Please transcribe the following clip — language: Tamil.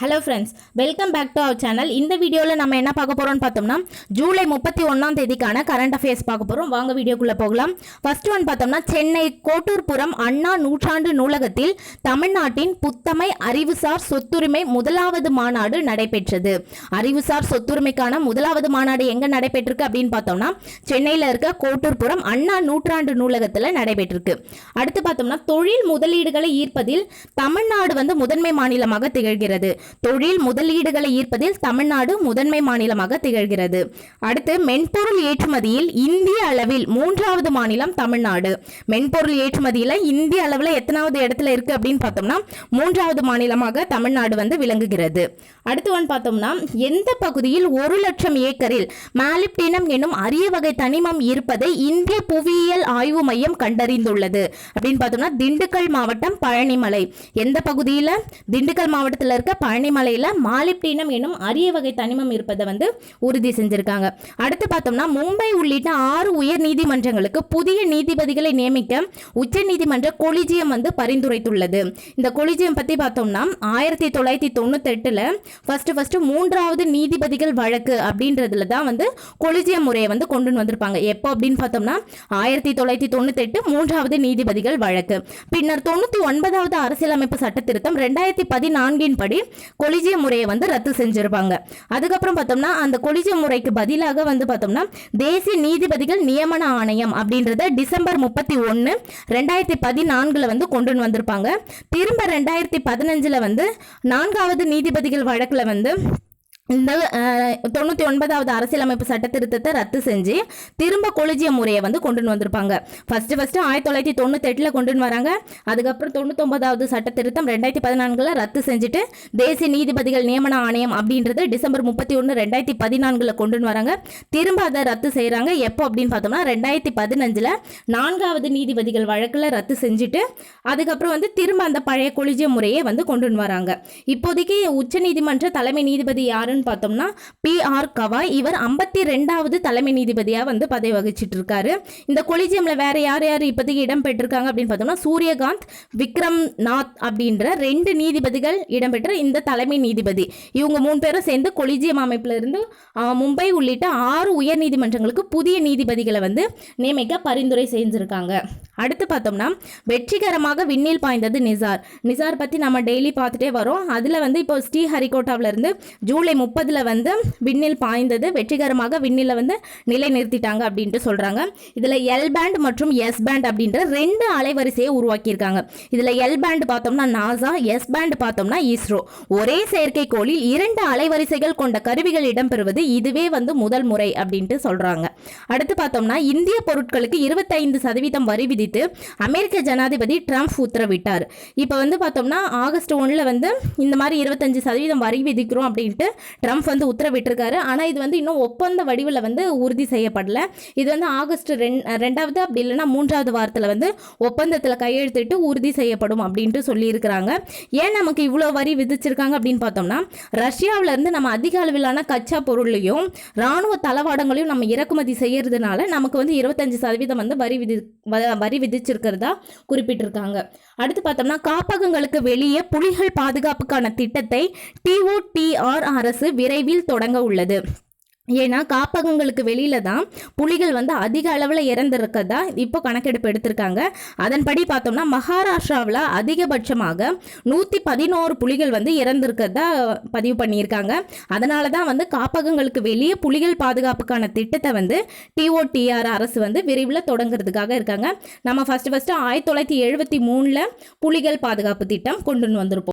Hello friends welcome back to our channel இந்த வீடியோவில் நம்ம என்ன பார்க்க போகிறோம்னு பார்த்தோம்னா ஜூலை முப்பத்தி ஒன்றாம் தேதிக்கான கரண்ட் அஃபேர்ஸ் பார்க்க போகிறோம் வாங்க வீடியோக்குள்ளே போகலாம். ஃபர்ஸ்ட் ஒன் பார்த்தோம்னா சென்னை கோட்டூர்புரம் அண்ணா நூற்றாண்டு நூலகத்தில் தமிழ்நாட்டின் புத்தமை அறிவுசார் சொத்துரிமை முதலாவது மாநாடு நடைபெற்றது. அறிவுசார் சொத்துரிமைக்கான முதலாவது மாநாடு எங்கே நடைபெற்றிருக்கு அப்படின்னு பார்த்தோம்னா சென்னையில் இருக்க கோட்டூர்புரம் அண்ணா நூற்றாண்டு நூலகத்தில் நடைபெற்றிருக்கு. அடுத்து பார்த்தோம்னா தொழில் முதலீடுகளை ஈர்ப்பதில் தமிழ்நாடு வந்து முதன்மை மாநிலமாக திகழ்கிறது. தொழில் முதலீடுகளை ஈர்ப்பதில் தமிழ்நாடு முதன்மை மாநிலமாக திகழ்கிறது. அடுத்து மென்பொருள் ஏற்றுமதியில் இந்திய அளவில் மூன்றாவது மாநிலம் தமிழ்நாடு. மென்பொருள் ஏற்றுமதியில் இந்திய அளவில் எத்தனாவது இடத்துல இருக்கு அப்படின்னு பார்த்தோம்னா மூன்றாவது மாநிலமாக தமிழ்நாடு வந்து விளங்குகிறது. அடுத்து வந்து பார்த்தோம்னா எந்த பகுதியில் ஒரு லட்சம் ஏக்கரில் மாலிப்டினம் என்னும் அரிய வகை தனிமம் இருப்பதை இந்திய புவியியல் ஆய்வு மையம் கண்டறிந்துள்ளது. அப்படின்னு பார்த்தோம்னா திண்டுக்கல் மாவட்டம் பழனிமலை. எந்த பகுதியில்? திண்டுக்கல் மாவட்டத்தில் இருக்க பழனி பழனிமலையில் மாலிப்டினம் என்னும் அரிய வகை தனிமம் இருப்பதை வந்து உறுதி செஞ்சிருக்காங்க. அடுத்து பார்த்தோம்னா மும்பை உள்ளிட்ட ஆறு உயர் நீதிமன்றங்களுக்கு புதிய நீதிபதிகளை நியமிக்க உச்ச நீதிமன்ற கொலிஜியம் வந்து பரிந்துரைத்துள்ளது. இந்த கொலிஜியம் பற்றி பார்த்தோம்னா ஆயிரத்தி தொள்ளாயிரத்தி தொண்ணூத்தெட்டில் ஃபஸ்ட்டு ஃபஸ்ட்டு மூன்றாவது நீதிபதிகள் வழக்கு அப்படின்றதுல தான் வந்து கொலிஜியம் முறையை வந்து கொண்டு வந்திருப்பாங்க. எப்போ அப்படின்னு பார்த்தோம்னா ஆயிரத்தி தொள்ளாயிரத்தி தொண்ணூத்தெட்டு மூன்றாவது நீதிபதிகள் வழக்கு. பின்னர் தொண்ணூற்றி ஒன்பதாவது அரசியலமைப்பு சட்ட திருத்தம் ரெண்டாயிரத்தி பதினான்கின் படி கொலிஜிய முறையை வந்து ரத்து செஞ்சிருப்பாங்க. அதுக்கப்புறம் பார்த்தோம்னா அந்த கொலிஜிய முறைக்கு பதிலாக வந்து பார்த்தோம்னா தேசிய நீதிபதிகள் நியமன ஆணையம் அப்படின்றத டிசம்பர் முப்பத்தி ஒன்று ரெண்டாயிரத்தி பதினான்கில் வந்து கொண்டு வந்திருப்பாங்க. திரும்ப ரெண்டாயிரத்தி பதினஞ்சில் வந்து நான்காவது நீதிபதிகள் வழக்கில் வந்து இந்த தொண்ணூற்றி ஒன்பதாவது அரசியலமைப்பு சட்ட திருத்தத்தை ரத்து செஞ்சு திரும்ப கொலிஜிய முறையை வந்து கொண்டு வந்திருப்பாங்க. ஃபஸ்ட்டு ஃபஸ்ட்டு ஆயிரத்தி தொள்ளாயிரத்தி தொண்ணூத்தெட்டில் கொண்டு வராங்க. அதுக்கப்புறம் தொண்ணூத்தொன்பதாவது சட்ட திருத்தம் ரெண்டாயிரத்தி பதினான்கில் ரத்து செஞ்சுட்டு தேசிய நீதிபதிகள் நியமன ஆணையம் அப்படின்றது டிசம்பர் முப்பத்தி ஒன்று ரெண்டாயிரத்தி பதினான்கில் கொண்டு வராங்க. திரும்ப அதை ரத்து செய்கிறாங்க எப்போ அப்படின்னு பார்த்தோம்னா ரெண்டாயிரத்தி பதினஞ்சில் நான்காவது நீதிபதிகள் வழக்கில் ரத்து செஞ்சுட்டு அதுக்கப்புறம் வந்து திரும்ப அந்த பழைய கொலிஜிய முறையை வந்து கொண்டு வராங்க. இப்போதைக்கு உச்சநீதிமன்ற தலைமை நீதிபதி யாருன்னு பார்த்தோம்னா பி ஆர் கவாய். இவர் ஐம்பத்தி ரெண்டாவது தலைமை நீதிபதியாக வந்து பதவி வகிச்சிட்டு இருக்காரு இந்த கொலிஜியம்ல வேற யார் யார் இப்போதைக்கு இடம் பெற்றிருக்காங்க அப்படின்னு பார்த்தோம்னா சூரியகாந்த் விக்ரம் நாத் அப்படின்ற ரெண்டு நீதிபதிகள் இடம்பெற்ற இந்த தலைமை நீதிபதி. இவங்க மூணு பேரும் சேர்ந்து கொலிஜியம் அமைப்புல இருந்து மும்பை உள்ளிட்ட ஆறு உயர் நீதிமன்றங்களுக்கு புதிய நீதிபதிகளை வந்து நியமிக்க பரிந்துரை செஞ்சிருக்காங்க. அடுத்து பார்த்தோம்னா வெற்றிகரமாக விண்ணில் பாய்ந்தது நிசார். நிசார் பற்றி நம்ம டெய்லி பார்த்துட்டே வரோம். அதில் வந்து இப்போ ஸ்ரீஹரிகோட்டாவில் இருந்து ஜூலை முப்பதில் வந்து விண்ணில் பாய்ந்தது. வெற்றிகரமாக விண்ணில் வந்து நிலை நிறுத்திட்டாங்க அப்படின்ட்டு சொல்கிறாங்க இதில் எல் பேண்ட் மற்றும் எஸ் பேண்ட் அப்படின்ற ரெண்டு அலைவரிசையை உருவாக்கியிருக்காங்க. இதில் எல் பேண்ட் பார்த்தோம்னா நாசா எஸ் பேண்ட் பார்த்தோம்னா இஸ்ரோ ஒரே செயற்கைக்கோளில் இரண்டு அலைவரிசைகள் கொண்ட கருவிகள் இடம்பெறுவது இதுவே வந்து முதல் முறை அப்படின்ட்டு சொல்கிறாங்க அடுத்து பார்த்தோம்னா இந்திய பொருட்களுக்கு இருபத்தைந்து சதவீதம் வரி விதித்து அமெரிக்க ஜனாதிபதி ட்ரம்ப் உத்தரவிட்டார். இப்போ வந்து பார்த்தோம்னா ஆகஸ்ட் ஒன்றில் வந்து இந்த மாதிரி இருபத்தஞ்சு சதவீதம் வரி விதிக்கிறோம் அப்படின்ட்டு ட்ரம்ப் வந்து உத்தரவிட்டிருக்காரு. ஆனால் இது வந்து இன்னும் ஒப்பந்த வடிவில் வந்து உறுதி செய்யப்படல. இது வந்து ஆகஸ்ட் ரெண் ரெண்டாவது அப்படி இல்லைன்னா மூன்றாவது வாரத்தில் வந்து ஒப்பந்தத்தில் கையெழுத்திட்டு உறுதி செய்யப்படும் அப்படின்ட்டு சொல்லியிருக்கிறாங்க. ஏன் நமக்கு இவ்வளோ வரி விதிச்சிருக்காங்க அப்படின்னு பார்த்தோம்னா ரஷ்யாவிலேருந்து நம்ம அதிக அளவிலான கச்சா பொருளையும் ராணுவ தளவாடங்களையும் நம்ம இறக்குமதி செய்யறதுனால நமக்கு வந்து இருபத்தஞ்சு சதவீதம் வந்து வரி விதி வ- வரி விதிச்சிருக்கிறதா குறிப்பிட்டிருக்காங்க. அடுத்து பார்த்தோம்னா காப்பகங்களுக்கு வெளியே புலிகள் பாதுகாப்புக்கான திட்டத்தை டிஓடிஆர்ஆர்எஸ் அரசு விரைவில் தொடங்க உள்ளது. ஏன்னா காப்பகங்களுக்கு வெளியில தான் புலிகள் வந்து அதிக அளவில் இறந்துருக்கதா இப்போ கணக்கெடுப்பு எடுத்திருக்காங்க. அதன்படி பார்த்தோம்னா மகாராஷ்டிராவில் அதிகபட்சமாக நூற்றி பதினோரு புலிகள் வந்து இறந்துருக்கதா பதிவு பண்ணியிருக்காங்க. அதனால தான் வந்து காப்பகங்களுக்கு வெளியே புலிகள் பாதுகாப்புக்கான திட்டத்தை வந்து டிஓடிஆர் அரசு வந்து விரைவில் தொடங்குறதுக்காக இருக்காங்க. நம்ம ஃபஸ்ட்டு ஃபஸ்ட்டு ஆயிரத்தி தொள்ளாயிரத்தி எழுபத்தி மூணில் புலிகள் பாதுகாப்பு திட்டம் கொண்டு வந்திருப்போம்.